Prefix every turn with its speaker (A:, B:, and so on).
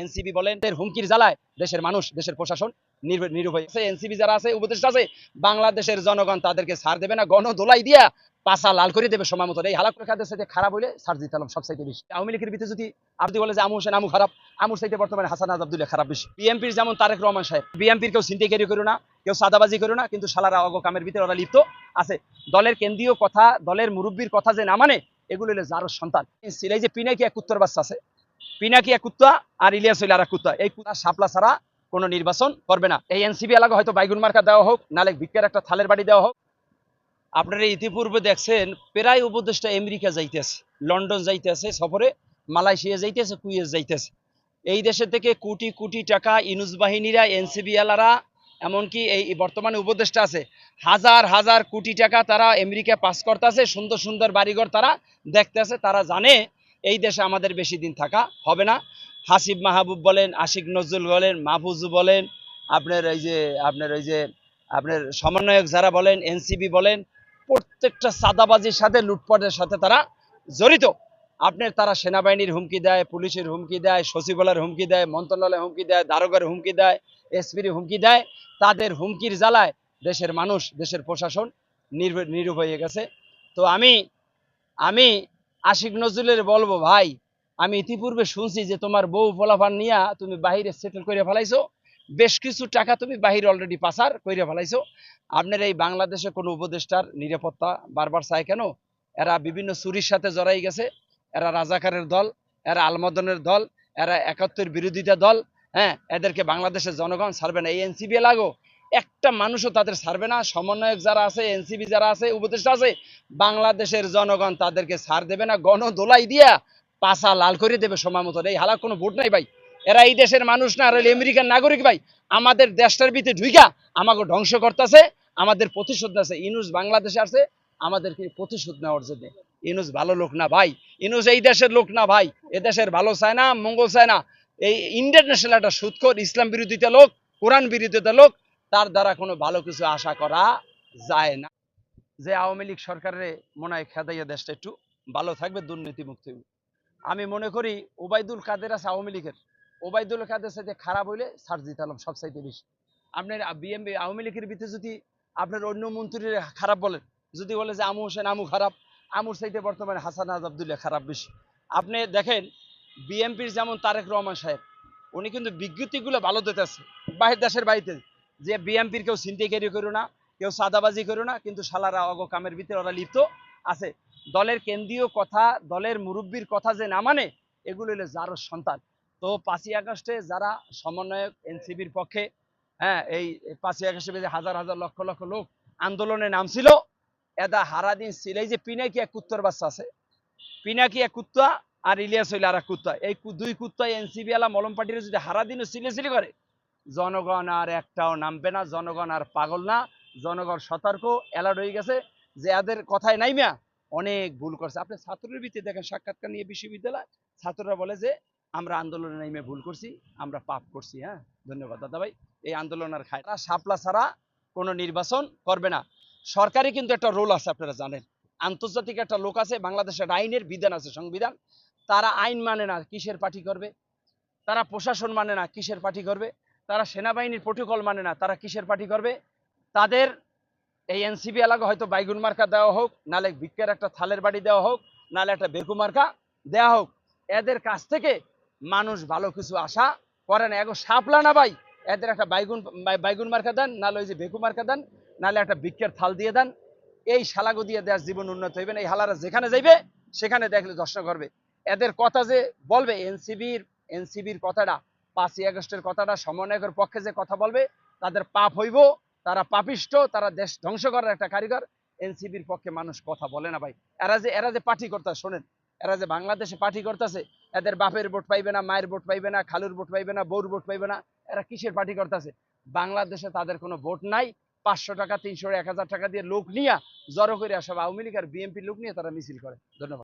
A: NCB বলেন হুমকির জ্বালায় দেশের মানুষ, দেশের প্রশাসন নিরুপায়। এনসিবি যারা আছে, উপদেষ্টা আছে, বাংলাদেশের জনগণ তাদেরকে ছাড় দেবে না গণ দোলাই দিয়া পাশা লাল করে দেবে সময় মতো এই হালাক খাদের সাথে খারাপ হইলে ছাড় দিতে হলাম সবচাইতে বেশি। আওয়ামী লীগের ভিতরে যদি আপনি বলে যে আমু হোসেন, আমু খারাপ, আমুর সাইতে বর্তমানে হাসান আজাবদুল্লাহ খারাপ বেশি। বিএমপির যেমন তারেক রহমান সাহেব বিএমপির কেউ সিন্ডিকেরি করো না, কেউ সাদাবাজি করো না, কিন্তু সালারা অগ কামের ভিতরে ওরা লিপ্ত আছে। দলের কেন্দ্রীয় কথা, দলের মুরব্বীর কথা যে না মানে এগুলো হলো যারও সন্তান। এই যে পিনাকি এক উত্তর বাচ্চা আছে পিনাকি এক কুত্তা আর ইলিয়াস হইল আর কুত্তা। এই কুত্তা সাপলা ছাড়া কোনো নির্বাচন করবে না। এই এনসিবি এলাকা হয়তো বাইগুন মার্কা দেওয়া হোক, নালে ভিক্ষার একটা থালের বাড়ি দেওয়া হোক। আপনারা ইতিপূর্বে দেখছেন, প্রায় উপদেষ্টা আমেরিকা যাইতেছে, লন্ডন যাইতেছে সফরে, মালয়েশিয়া যাইতেছে, কুয়েত যাইতেছে। এই দেশে থেকে কোটি কোটি টাকা ইনুজ বাহিনীরা এনসিবি এলারা, এমনকি এই বর্তমানে উপদেষ্টা আছে, হাজার হাজার কোটি টাকা তারা আমেরিকা পাস করতেছে, সুন্দর সুন্দর বাড়িঘর তারা দেখতেছে, তারা জানে এই দেশে আমাদের বেশি দিন থাকা হবে না। হাসিব মাহবুব বলেন, আশিক নজরুল বলেন, মাহফুজু বলেন, আপনার এই যে, আপনার ওই যে, আপনার সমন্বয়ক যারা বলেন এনসিবি বলেন, প্রত্যেকটা সাদাবাজির সাথে, লুটপাটের সাথে তারা জড়িত। আপনার তারা সেনাবাহিনীর হুমকি দেয়, পুলিশের হুমকি দেয়, সচিবালয়ের হুমকি দেয়, মন্ত্রণালয়ের হুমকি দেয়, দারোগার হুমকি দেয়, এসপির হুমকি দেয়, তাদের হুমকির জ্বালায় দেশের মানুষ, দেশের প্রশাসন নিরূপ হয়ে গেছে। তো আমি আমি আশিক নজরুলের বলব, ভাই, আমি ইতিপূর্বে শুনছি যে তোমার বউ ফলাফান নিয়া তুমি বাহিরে সেটেল করে ফেলাইছো। বেশ কিছু টাকা তুমি বাহিরে অলরেডি পাচার করে ফেলাইছো। আপনার এই বাংলাদেশে কোনো উপদেষ্টার নিরাপত্তা বারবার চায় কেন? এরা বিভিন্ন চুরির সাথে জড়াই গেছে। এরা রাজাকারের দল, এরা আলমদনের দল, এরা একাত্তর বিরোধিতা দল। হ্যাঁ এদেরকে বাংলাদেশের জনগণ ছাড়বে না। এই এনসিবি লাগো। একটা মানুষও তাদের ছাড়বে না। সমন্বয়ক যারা আছে এনসিবি যারা আছে, উপদেষ্টা আছে, বাংলাদেশের জনগণ তাদেরকে ছাড় দেবে না। গণ দোলাই দিয়া পাশা লাল করে দেবে সময় মতো এই হালাক কোনো ভোট নাই ভাই। এরা এই দেশের মানুষ না, আর আমেরিকার নাগরিক ভাই। আমাদের দেশটার ভিতরে ঢুইকা আমাকে ধ্বংস করতেছে, আমাদের প্রতিশোধ আছে। ইনুস বাংলাদেশে আছে, আমাদেরকে প্রতিশোধ নেওয়ার জন্য। ইনুস ভালো লোক না ভাই। ইনুস এই দেশের লোক না ভাই। এ দেশের ভালো চায় না, মঙ্গল চায় না। এই ইন্টারন্যাশনাল একটা সুৎখর ইসলাম বিরোধিতা লোক, কোরআন বিরোধিতা লোক তার দ্বারা কোনো ভালো কিছু আশা করা যায় না। যে আওয়ামী লীগ সরকারের মনে হয় খেদাইয়া দেশটা একটু ভালো থাকবে দুর্নীতি মুক্ত আমি মনে করি ওবায়দুল কাদের আছে আওয়ামী লীগের। ওবায়দুল কাদের সাথে খারাপ হইলে ছাড় দিতে হলাম সবচাইতে বেশি। আপনার বিএমপি আওয়ামী লীগের ভিতরে যদি আপনার অন্য মন্ত্রীর খারাপ বলেন, যদি বলে যে আমু হোসেন আমু খারাপ, আমুর চাইতে বর্তমানে হাসান আজ আজাবদুল্লাহ খারাপ বেশি। আপনি দেখেন বিএমপির যেমন তারেক রহমান সাহেব, উনি কিন্তু বিজ্ঞপ্তিগুলো ভালো দিতেছে, বাহির দেশের বাড়িতে। যে বিএমপির কেউ সিন্ডিকেরি করো না, কেউ সাদাবাজি করো না, কিন্তু সালারা অগ কামের ভিতরে ওরা লিপ্ত আছে। দলের কেন্দ্রীয় কথা, দলের মুরব্বীর কথা যে না মানে এগুলো হলো যারও সন্তান। তো পাঁচই আগস্টে যারা সমন্বয়ক এনসিবির পক্ষে হ্যাঁ এই পাঁচই আগস্টে হাজার হাজার লক্ষ লক্ষ লোক আন্দোলনে নামছিল, এদা হারাদিন ছিল এই যে পিনাকি এক কুত্তর বাচ্চা আছে পিনাকি এক কুত্তা আর ইলিয়াস হইল আর এক কুত্তা। এই দুই কুত্তা এনসিবি আলা মলম পার্টির যদি হারাদিনও সিলেসিলি করে জনগণ আর একটাও নামবে না, জনগণ আর পাগল না। জনগণ সতর্ক অ্যালার্ট হয়ে গেছে যে এদের কথায় নাইমিয়া অনেক ভুল করছে। আপনি ছাত্রের ভিত্তিতে দেখেন, সাক্ষাৎকার নিয়ে বিশ্ববিদ্যালয়, ছাত্ররা বলে যে, আমরা আন্দোলনে নাইমে ভুল করছি, আমরা পাপ করছি। হ্যাঁ ধন্যবাদ দাদা ভাই এই আন্দোলন আর খায় শাপলা ছাড়া কোনো নির্বাচন করবে না। সরকারি কিন্তু একটা রোল আছে, আপনারা জানেন। আন্তর্জাতিক একটা লোক আছে, বাংলাদেশের আইনের বিধান আছে, সংবিধান। তারা আইন মানে না কিসের পার্টি করবে। তারা প্রশাসন মানে না কিসের পার্টি করবে। তারা সেনাবাহিনীর প্রোটোকল মানে না, তারা কিসের পার্টি করবে? তাদের এই এনসিবি এলাকা হয়তো বাইগুন মার্কা দেওয়া হোক, নালে ভিক্ষার একটা থালের বাড়ি দেওয়া হোক, নালে একটা বেকু মার্কা দেওয়া হোক। এদের কাছ থেকে মানুষ ভালো কিছু আশা করে না। এগো সাপলা না ভাই, এদের একটা বাইগুন বাইগুন মার্কা দেন, নালে ওই যে বেকু মার্কা দেন, নালে একটা ভিক্ষার থাল দিয়ে দেন। এই শালাগো দিয়ে দেশ জীবন উন্নত হইবে না, এই হালারা যেখানে যাইবে, সেখানে দেখলে দর্শন করবে। এদের কথা যে বলবে এনসিবির এনসিবির কথাটা পাঁচই আগস্টের কথাটা সমন্বয়কের পক্ষে যে কথা বলবে, তাদের পাপ হইব, তারা পাপিষ্ট, তারা দেশ ধ্বংস করার একটা কারিগর। এনসিবির পক্ষে মানুষ কথা বলে না ভাই। এরা যে এরা যে পার্টি করতে শোনেন, এরা যে বাংলাদেশে পার্টি করতেছে, এদের বাপের ভোট পাইবে না, মায়ের ভোট পাইবে না, খালুর ভোট পাইবে না, বউর ভোট পাইবে না, এরা কিসের পার্টি করতেছে? বাংলাদেশে তাদের কোনো ভোট নাই, পাঁচশো টাকা, তিনশো, এক হাজার টাকা দিয়ে লোক নিয়ে জড়ো করে আসবে আওয়ামী লীগ আর বিএনপি লোক নিয়ে তারা মিছিল করে। ধন্যবাদ।